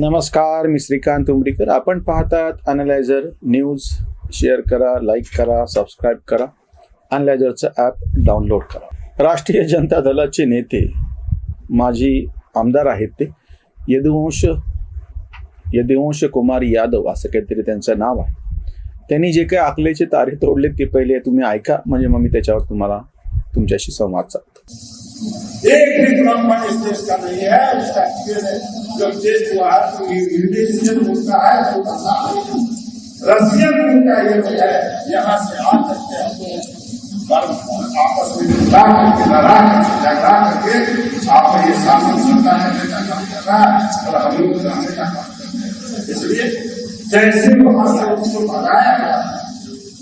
नमस्कार मी श्रीकांत उमरीकर. आपण पाहतात अनलायझर न्यूज शेअर करा लाईक करा सबस्क्राईब करा. अनलायझरचं ॲप डाउनलोड करा. राष्ट्रीय जनता दलाचे नेते माजी आमदार आहेत ते यदुवंश यदुवंश कुमार यादव असं काहीतरी त्यांचं नाव आहे. त्यांनी जे काही आकलेचे तारे तोडले ते पहिले तुम्ही ऐका म्हणजे मग मी त्याच्यावर तुम्हाला तुमच्याशी संवाद साधतो. एक भी ब्राह्मण इस देश का नहीं है, उसका जब देश हुआ तो यूरेशियन मुद्दा है तो बता रशियन मुद्दा ये है। यहाँ से आ सकते हैं। आपस में लड़ा करके लड़ा करके झगड़ा करके आप ये शासन सत्ता करने का काम कर रहा है, और हम लोग रहने का काम करते हैं। इसलिए जैसे वहाँ से उसको भगाया गया,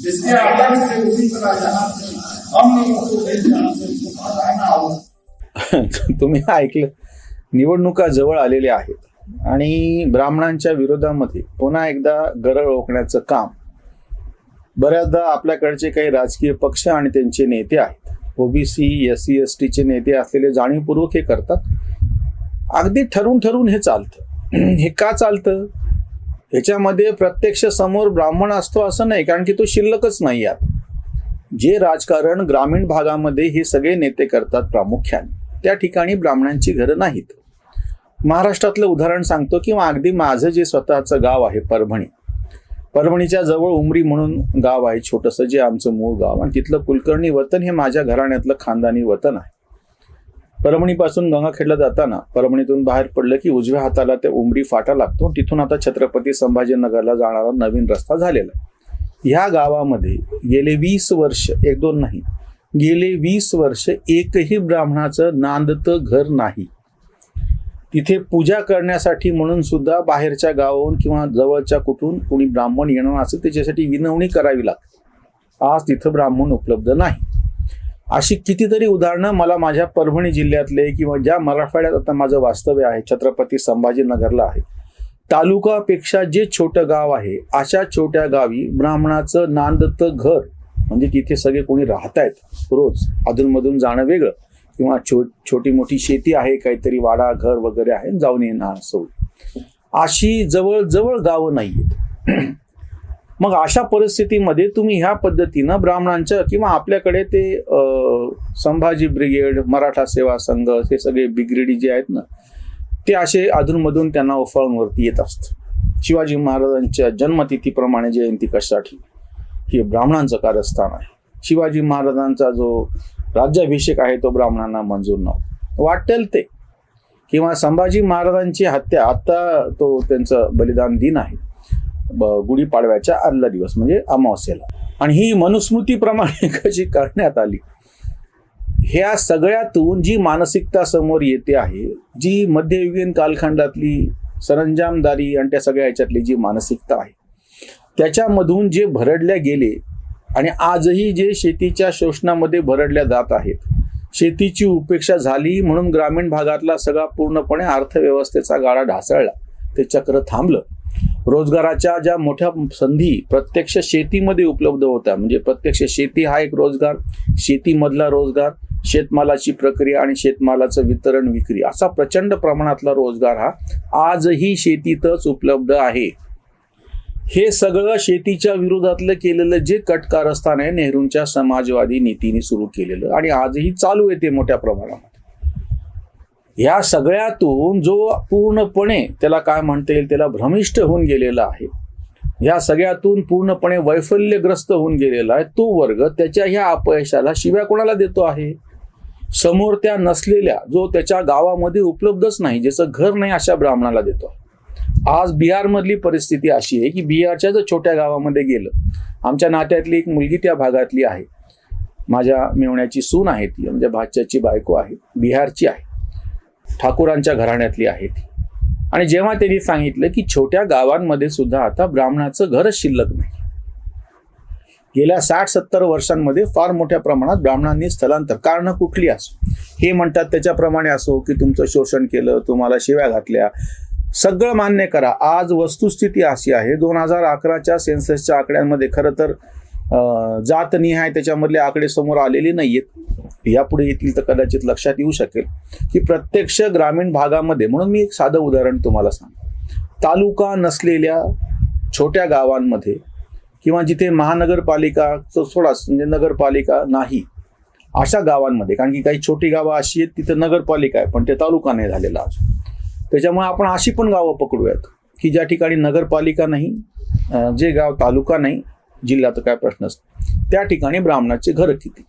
इसके अलग से उसी तरह यहाँ से हम लोगों को भी यहाँ से तुम्ही ऐकलं. निवडणुका जवळ आलेल्या आहेत. आणि ब्राह्मणांच्या विरोधामध्ये पुन्हा एकदा गरळ ओकण्याचं काम. बऱ्याचदा आपल्याकडचे काही राजकीय पक्ष आणि त्यांचे नेते आहेत. ओबीसी एस सी एस टीचे नेते असलेले जाणीवपूर्वक हे करतात. अगदी ठरून ठरून हे चालतं. हे का चालतं? ह्याच्यामध्ये प्रत्यक्ष समोर ब्राह्मण असतो असं नाही कारण की तो शिल्लकच नाही आता. जे राजकारण ग्रामीण भागामध्ये हे सगळे नेते करतात प्रामुख्याने त्या ठिकाणी ब्राह्मणांची घरं नाहीत. महाराष्ट्रातलं उदाहरण सांगतो किंवा अगदी माझं जे स्वतःचं गाव आहे परभणी. परभणीच्या जवळ उमरी म्हणून गाव आहे छोटंसं जे आमचं मूळ गाव आणि तिथलं कुलकर्णी वतन हे माझ्या घराण्यातलं खानदानी वतन आहे. परभणीपासून गंगाखेडला जाताना परभणीतून बाहेर पडलं की उजव्या हाताला त्या उमरी फाटा लागतो तिथून आता छत्रपती संभाजीनगरला जाणारा नवीन रस्ता झालेला आहे. ह्या गावामध्ये गेले वीस वर्ष एक दोन नाही गेले वीस वर्ष एकही ब्राह्मणाचं नांदतं घर नाही. तिथे पूजा करण्यासाठी म्हणून सुद्धा बाहेरच्या गावाहून किंवा जवळच्या कुठून कोणी ब्राह्मण येणार असेल त्याच्यासाठी विनवणी करावी लागते. आज तिथं ब्राह्मण उपलब्ध नाही. अशी कितीतरी उदाहरणं मला माझ्या परभणी जिल्ह्यातले किंवा ज्या मराठवाड्यात आता माझं वास्तव्य आहे छत्रपती संभाजीनगरला आहे. तालुकापेक्षा जे छोटं गाव आहे अशा छोट्या गावी ब्राह्मणाचं नांदत घर म्हणजे तिथे सगळे कोणी राहत आहेत रोज अधूनमधून जाणं वेगळं. किंवा छो छोटी मोठी शेती आहे काहीतरी वाडा घर वगैरे आहे जाऊन येणार असं अशी जवळ जवळ गावं नाही आहेत मग अशा परिस्थितीमध्ये तुम्ही ह्या पद्धतीनं ब्राह्मणांच्या किंवा आपल्याकडे ते अं, संभाजी ब्रिगेड मराठा सेवा संघ हे सगळे बिग्रेडी जे आहेत ना ते असे अधूनमधून त्यांना उफाळूनवरती येत असतं. शिवाजी महाराजांच्या जन्मतिथीप्रमाणे जयंती कशासाठी? हे ब्राह्मणांचं कार्यस्थान आहे. शिवाजी महाराजांचा जो राज्याभिषेक आहे तो ब्राह्मणांना मंजूर नव्हता. वाटेल ते. किंवा संभाजी महाराजांची हत्या आत्ता तो त्यांचं बलिदान दिन आहे. ब- गुढीपाडव्याच्या आदला दिवस म्हणजे अमावस्येला. आणि ही मनुस्मृतीप्रमाणे कशी करण्यात आली? ह्या सगळ्यातून जी मानसिकता समोर येते आहे जी मध्ययुगीन कालखंडातली सरंजामदारी आणि त्या सगळ्या ह्याच्यातली जी मानसिकता आहे त्याच्यामधून जे भरडल्या गेले आणि आजही जे शेतीच्या शोषणामध्ये भरडल्या जात आहेत शेतीची उपेक्षा झाली म्हणून ग्रामीण भागातला सगळा पूर्णपणे अर्थव्यवस्थेचा गाडा ढासळला ते चक्र थांबलं. रोजगाराच्या ज्या मोठ्या संधी प्रत्यक्ष शेतीमध्ये उपलब्ध होत्या म्हणजे प्रत्यक्ष शेती हा एक रोजगार शेतीमधला रोजगार शेतमालाची प्रक्रिया आणि शेतमालाचं वितरण विक्री असा प्रचंड प्रमाणातला रोजगार हा आजही शेतीतच उपलब्ध आहे. हे सगळं शेतीच्या विरोधातलं केलेलं जे कटकारस्थान आहे नेहरूंच्या समाजवादी नीतीने सुरू केलेलं आणि आजही चालू आहे ते मोठ्या प्रमाणामध्ये. या सगळ्यातून जो पूर्णपणे त्याला काय म्हणता येईल त्याला भ्रमिष्ट होऊन गेलेला आहे ह्या सगळ्यातून पूर्णपणे वैफल्यग्रस्त होऊन गेलेला आहे तो वर्ग त्याच्या ह्या अपयशाला शिव्या कोणाला देतो आहे? समोर त्या नसलेल्या जो त्याच्या गावामध्ये उपलब्धच नाही ज्याचं घर नाही अशा ब्राह्मणाला देतो. आज बिहारमधली परिस्थिती अशी आहे की बिहारच्या जर छोट्या गावामध्ये गेलं आमच्या नात्यातली एक मुलगी त्या भागातली आहे. माझ्या मेवण्याची सून आहे ती म्हणजे भाच्याची बायको आहे बिहारची आहे. ठाकूरांच्या घराण्यातली आहे ती. आणि जेव्हा त्यांनी सांगितलं की छोट्या गावांमध्ये सुद्धा आता ब्राह्मणाचं घरच शिल्लक नाही. गेल्या साठ सत्तर वर्षांमध्ये फार मोठ्या प्रमाणात ब्राह्मणांनी स्थलांतर. कारण कुठली असो? हे म्हणतात त्याच्याप्रमाणे असो की तुमचं शोषण केलं तुम्हाला शिव्या घातल्या. सगळं मान्य करा. आज वस्तुस्थिती अशी आहे दोन हजार अकराच्या सेन्ससच्या आकड्यांमध्ये खरं तर जात जातनिहाय त्याच्यामधले आकडे समोर आलेले नाहीयेत. यापुढे येतील तर कदाचित लक्षात येऊ शकेल की प्रत्यक्ष ग्रामीण भागामध्ये म्हणून मी एक साधं उदाहरण तुम्हाला सांग तालुका नसलेल्या छोट्या गावांमध्ये किंवा जिथे महानगरपालिका सोडाच म्हणजे नगरपालिका नाही अशा गावांमध्ये कारण की काही छोटी गावं अशी आहेत तिथं नगरपालिका आहे पण ते तालुका नाही झालेला अजून. त्याच्यामुळे आपण अशी पण गावं पकडूयात की ज्या ठिकाणी नगरपालिका नाही जे गाव तालुका नाही जिल्ह्यात काय प्रश्नच असतो त्या ठिकाणी ब्राह्मणाचे घरं किती?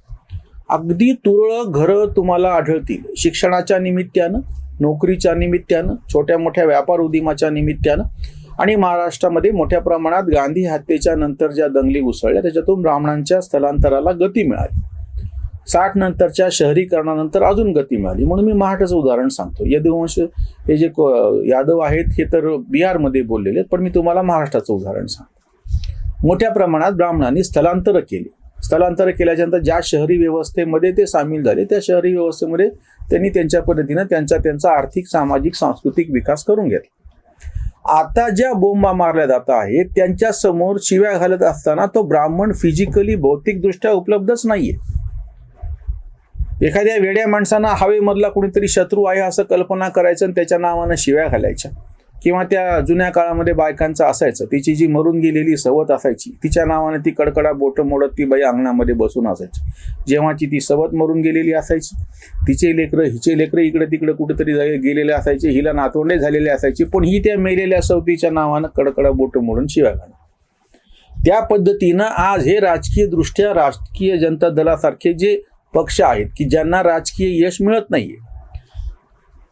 अगदी तुरळक घरं तुम्हाला आढळतील. शिक्षणाच्या निमित्तानं नोकरीच्या निमित्तानं छोट्या मोठ्या व्यापार उद्यमाच्या निमित्तानं आणि महाराष्ट्रामध्ये मोठ्या प्रमाणात गांधी हत्येच्या नंतर ज्या दंगली उसळल्या त्याच्यातून ब्राह्मणांच्या स्थलांतराला गती मिळाली. साठ नंतरच्या शहरीकरणानंतर अजून गती मिळाली. म्हणून मी महाराष्ट्राचं उदाहरण सांगतो. यदुवंश हे जे को- यादव आहेत हे तर बिहारमध्ये बोललेले आहेत पण मी तुम्हाला महाराष्ट्राचं उदाहरण सांगतो. मोठ्या प्रमाणात ब्राह्मणांनी स्थलांतर केली. स्थलांतर केल्याच्यानंतर ज्या शहरी व्यवस्थेमध्ये ते सामील झाले त्या शहरी व्यवस्थेमध्ये त्यांनी त्यांच्या पद्धतीनं त्यांचा त्यांचा आर्थिक सामाजिक सांस्कृतिक विकास करून घेतला. आता ज्या बोंबा मारल्या जात आहेत त्यांच्यासमोर शिव्या घालत असताना तो ब्राह्मण फिजिकली भौतिकदृष्ट्या उपलब्धच नाहीये. एखाद्या वेड्या माणसानं हवेमधला कुणीतरी शत्रू आहे असं कल्पना करायचं आणि त्याच्या नावानं शिव्या घालायच्या. किंवा त्या जुन्या काळामध्ये बायकांचं असायचं. तिची जी मरून गेलेली सवत असायची तिच्या नावाने ती कडकडा बोटं मोडत ती बाई अंगणामध्ये बसून असायची. जेव्हाची ती सवत मरून गेलेली असायची तिचे लेकरं हिचे लेकरं इकडे तिकडे कुठेतरी गेलेले असायचे हिला नातवंडे झालेले असायची पण ही त्या मेलेल्या सवतीच्या नावानं कडकडा बोटं मोडून शिव्या घालणं त्या पद्धतीनं आज हे राजकीय दृष्ट्या राजकीय जनता दलासारखे जे पक्ष आहेत की ज्यांना राजकीय यश मिळत नाहीये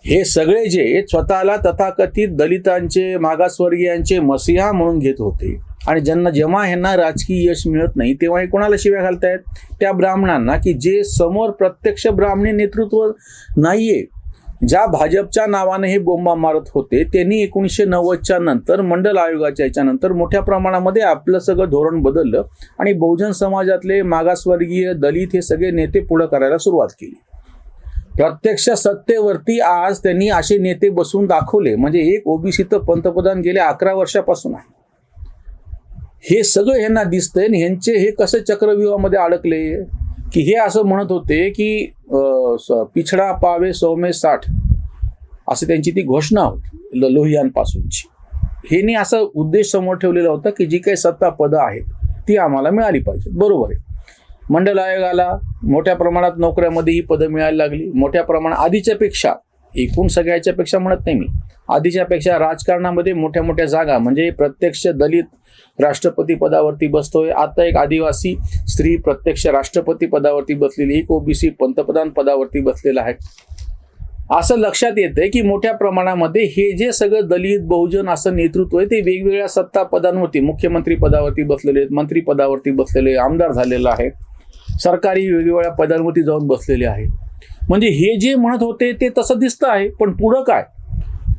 हे सगळे जे स्वतःला तथाकथित दलितांचे मागासवर्गीयांचे मसिहा म्हणून घेत होते. आणि ज्यांना जेव्हा ह्यांना राजकीय यश मिळत नाही तेव्हा हे कोणाला शिव्या घालतायत? त्या ब्राह्मणांना की जे समोर प्रत्यक्ष ब्राह्मणी नेतृत्व नाहीये. ज्या भाजपच्या नावाने हे बोंबा मारत होते त्यांनी एकोणीसशे नव्वदच्या नंतर मंडल आयोगाच्या याच्यानंतर मोठ्या प्रमाणामध्ये आपलं सगळं धोरण बदललं आणि बहुजन समाजातले मागासवर्गीय दलित हे सगळे नेते पुढे करायला सुरुवात केली. प्रत्यक्ष सत्तेवरती आज त्यांनी असे नेते बसवून दाखवले. म्हणजे एक ओबीसी तर पंतप्रधान गेल्या अकरा वर्षापासून. आहे हे सगळं ह्यांना दिसतंय आणि ह्यांचे हे कसं चक्रव्यूहामध्ये अडकले? की हे असं म्हणत होते की पिछडा पावे सौमे साठ. असं त्यांची ती घोषणा होती ल- लोहियांपासूनची. हेनी असा उद्देश समोर ठेवलेला होता की जी काही सत्ता पदं आहेत ती आम्हाला मिळाली पाहिजेत. बरोबर आहे. मंडल आयोगाला मोठ्या प्रमाणात नोकऱ्यामध्ये ही पदं मिळायला लागली. मोठ्या प्रमाणात आधीच्या पेक्षा एकूण सगळ्याच्या पेक्षा म्हणत नाही मी आधीच्या पेक्षा राजकारणामध्ये मोठ्या मोठ्या जागा म्हणजे प्रत्यक्ष दलित राष्ट्रपती पदावरती बसतोय. आता एक आदिवासी स्त्री प्रत्यक्ष राष्ट्रपती पदावरती बसलेली एक ओबीसी पंतप्रधान पदावरती बसलेला आहे. असं लक्षात येतंय की मोठ्या प्रमाणामध्ये हे जे सगळं दलित बहुजन असं नेतृत्व आहे ते वेगवेगळ्या सत्ता पदांवरती मुख्यमंत्री पदावरती बसलेले आहेत मंत्री पदावरती बसलेले आमदार झालेलं आहे. सरकारी वेगवेगळ्या पदांवरती जाऊन बसलेले आहेत. म्हणजे हे जे म्हणत होते ते तसं दिसतं आहे पण पुढं काय?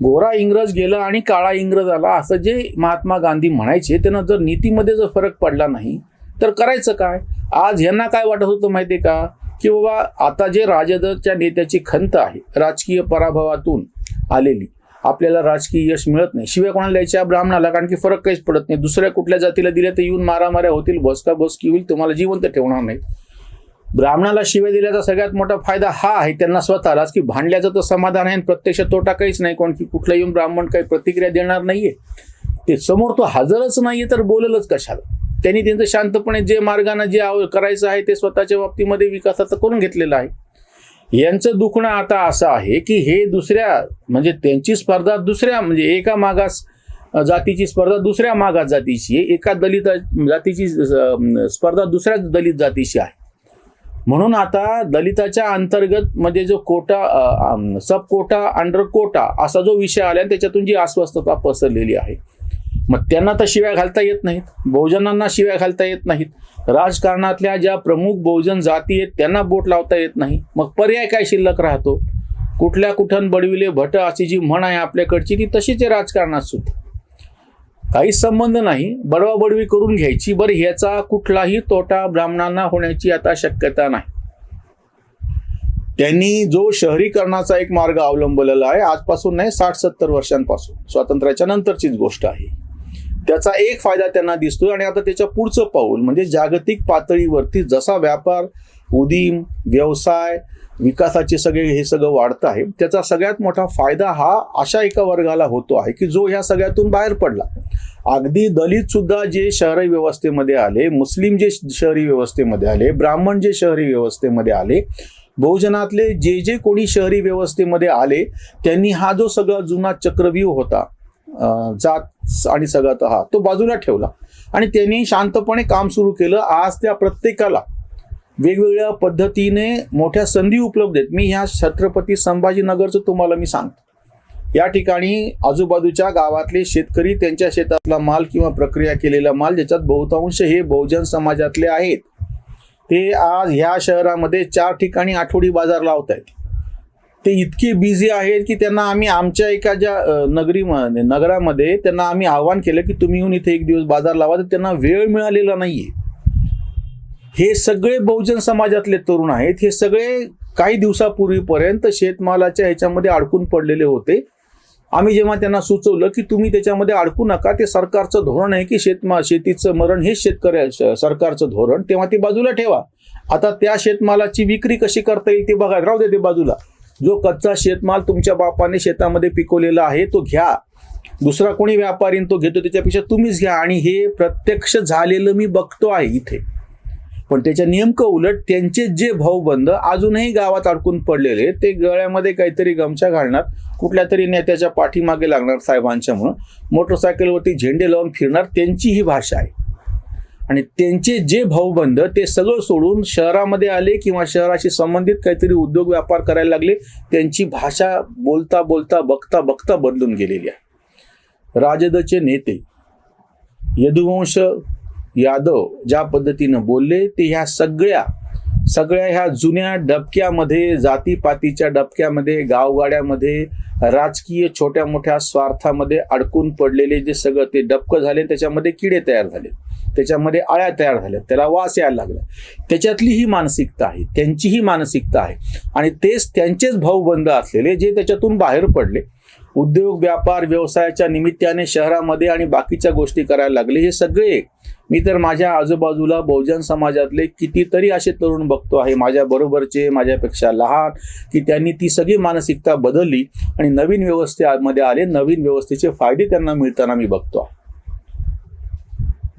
गोरा इंग्रज गेला आणि काळा इंग्रज आला असं जे महात्मा गांधी म्हणायचे त्यांना जर नीतीमध्ये जर फरक पडला नाही तर करायचं काय? आज यांना काय वाटत होतं माहिती आहे का? की बाबा आता जे राजदच्या नेत्याची खंत आहे राजकीय पराभवातून आलेली आपल्याला राजकीय यश मिळत नाही. शिवाय कोणाला द्यायच्या ब्राह्मणाला कारण की फरक काहीच पडत नाही. दुसऱ्या कुठल्या जातीला दिल्या तर येऊन मारामाऱ्या होतील बसका बसकी होईल तुम्हाला जिवंत ठेवणार नाही ब्राह्मणाला शिवाय दिल्याचा सगळ्यात मोठा फायदा हा आहे त्यांना स्वतःलाच की भांडल्याचं तर समाधान आहे आणि प्रत्यक्ष तोटा काहीच नाही कोण की कुठला येऊन ब्राह्मण काही प्रतिक्रिया देणार नाहीये. ते समोर तो हजरच नाहीये तर बोललच कशाला? त्यांनी त्यांचं शांतपणे जे मार्गाने जे आव- करायचं आहे ते स्वतःच्या बाबतीमध्ये विकासाचं करून घेतलेलं आहे. यांचं दुखणं आता असं आहे की हे दुसऱ्या म्हणजे त्यांची स्पर्धा दुसऱ्या म्हणजे एका मागास जातीची स्पर्धा दुसऱ्या मागास जातीची आहे एका दलित जातीची स्पर्धा दुसऱ्या दलित जातीशी आहे. म्हणून आता दलिताच्या अंतर्गत म्हणजे जो quota sub quota under quota असा जो विषय आला त्याच्यातून जी अस्वस्थता पसरलेली आहे. मग त्यांना तर शिव्या घालता येत नाहीत. बहुजनांना शिव्या घालता येत नाहीत. राजकारणातल्या ज्या प्रमुख बहुजन जाती आहेत त्यांना बोट लावता येत नाही. मग पर्याय काय शिल्लक राहतो? कुठल्या कुठन बडविले भट अशी जी म्हण आहे आपल्याकडची ती तशीच आहे राजकारणात सुद्धा. काही संबंध नाही बडवाबडवी करून घ्यायची. बरं ह्याचा कुठलाही तोटा ब्राह्मणांना होण्याची आता शक्यता नाही. त्यांनी जो शहरीकरणाचा एक मार्ग अवलंबलेला आहे आजपासून नाही साठ सत्तर वर्षांपासून. स्वातंत्र्याच्या नंतरचीच गोष्ट आहे. त्याचा एक फायदा त्यांना दिसतोय आणि आता त्याच्या पुढचं पाऊल म्हणजे जागतिक पातळीवरती जसा व्यापार उदीम व्यवसाय विकासाचे सगळे हे सगळं वाढतं आहे. त्याचा सगळ्यात मोठा फायदा हा अशा एका वर्गाला होतो आहे की जो ह्या सगळ्यातून बाहेर पडला. अगदी दलित सुद्धा जे शहरी व्यवस्थेमध्ये आले मुस्लिम जे शहरी व्यवस्थेमध्ये आले ब्राह्मण जे शहरी व्यवस्थेमध्ये आले बहुजनातले जे जे कोणी शहरी व्यवस्थेमध्ये आले त्यांनी हा जो सगळा जुना चक्रव्यूह होता जात आणि सगळा हा तो बाजूला ठेवला. आणि त्यांनी शांतपणे काम सुरू केलं. आज त्या प्रत्येकाला वेगवेगळ्या पद्धतीने मोठ्या संधी उपलब्ध आहेत. मी ह्या छत्रपती संभाजीनगरचं तुम्हाला मी सांगतो. या ठिकाणी आजूबाजूच्या गावातले शेतकरी त्यांच्या शेतातला माल किंवा प्रक्रिया केलेला माल ज्याच्यात बहुतांश हे बहुजन समाजातले आहेत. ते आज ह्या शहरामध्ये चार ठिकाणी आठवडी बाजार लावत आहेत. ते इतके बिझी आहेत की त्यांना आम्ही आमच्या एका ज्या नगरी नगरामध्ये त्यांना आम्ही आव्हान केलं की तुम्ही येऊन इथे एक दिवस बाजार लावा तर त्यांना वेळ मिळालेला नाही आहे हे सगळे बहुजन समाजातले तरुण आहेत. हे सगळे काही दिवसापूर्वीपर्यंत शेतमालाच्या ह्याच्यामध्ये अडकून पडलेले होते. आम्ही जेव्हा त्यांना सुचवलं की तुम्ही त्याच्यामध्ये अडकू नका ते सरकारचं धोरण आहे की शेतमा शेतीचं मरण हे शेतकऱ्या श- सरकारचं धोरण तेव्हा ते बाजूला ठेवा. आता त्या शेतमालाची विक्री कशी करता येईल ते बघा. राहू दे ते बाजूला. जो कच्चा शेतमाल तुमच्या बापाने शेतामध्ये पिकवलेला आहे तो घ्या. दुसरा कोणी व्यापारी तो घेतो त्याच्यापेक्षा तुम्हीच घ्या. आणि हे प्रत्यक्ष झालेलं मी बघतो आहे इथे. पण त्याच्या नेमकं उलट त्यांचे जे भाऊबंद अजूनही गावात अडकून पडलेले ते गळ्यामध्ये काहीतरी गमछा घालणार कुठल्या तरी नेत्याच्या पाठीमागे लागणार साहेबांच्या म्हणून मोटरसायकलवरती झेंडे लावून फिरणार त्यांची ही भाषा आहे. आणि त्यांचे जे भाऊबंद ते सगळं सोडून शहरामध्ये आले किंवा शहराशी संबंधित काहीतरी उद्योग व्यापार करायला लागले त्यांची भाषा बोलता बोलता बघता बघता बदलून गेलेली आहे. राजदचे नेते यदुवंश यादव ज्या पद्धतीनं बोलले ते ह्या सगळ्या सगळ्या ह्या जुन्या डबक्यामध्ये जातीपातीच्या डबक्यामध्ये गावगाड्यामध्ये राजकीय छोट्या मोठ्या स्वार्थामध्ये अडकून पडलेले जे सगळं ते डबकं झाले त्याच्यामध्ये किडे तयार झाले. त्याच्यामध्ये आळ्या तयार झाल्या त्याला वास यायला लागला. त्याच्यातली ही मानसिकता आहे त्यांची ही मानसिकता आहे. आणि तेच त्यांचेच भाऊबंद असलेले जे त्याच्यातून बाहेर पडले. उद्योग व्यापार व्यवसायाच्या निमित्ताने शहरामध्ये आणि बाकीच्या गोष्टी करायला लागले हे सगळे मी तर माझ्या आजूबाजूला बहुजन समाजातले कितीतरी असे तरुण बघतो आहे. माझ्या बरोबरचे माझ्यापेक्षा लहान की त्यांनी ती सगळी मानसिकता बदलली आणि नवीन व्यवस्थेमध्ये आले. नवीन व्यवस्थेचे फायदे त्यांना मिळताना मी बघतो.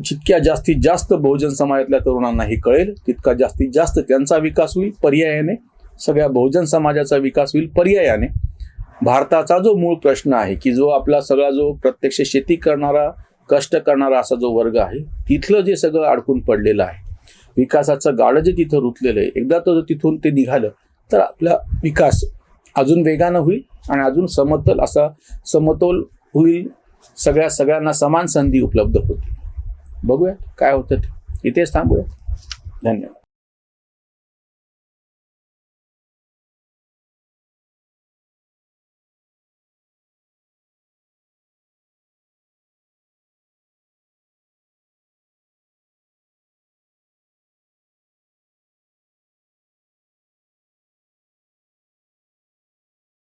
जितक्या जास्तीत जास्त बहुजन समाजातल्या तरुणांना हे कळेल तितका जास्तीत जास्त त्यांचा विकास होईल पर्यायाने. सगळ्या बहुजन समाजाचा विकास होईल पर्यायाने. भारताचा जो मूळ प्रश्न आहे की जो आपला सगळा जो प्रत्यक्ष शेती करणारा कष्ट करणारा असा जो वर्ग आहे तिथलं जे सगळं अडकून पडलेलं आहे विकासाचं गाडं जे तिथं रुतलेलं आहे एकदा तर तिथून ते निघालं तर आपला विकास अजून वेगानं होईल आणि अजून समतोल असा समतोल होईल सगळ्या सगळ्यांना समान संधी उपलब्ध होती बघूया काय होतं ते. इथेच थांबूया धन्यवाद.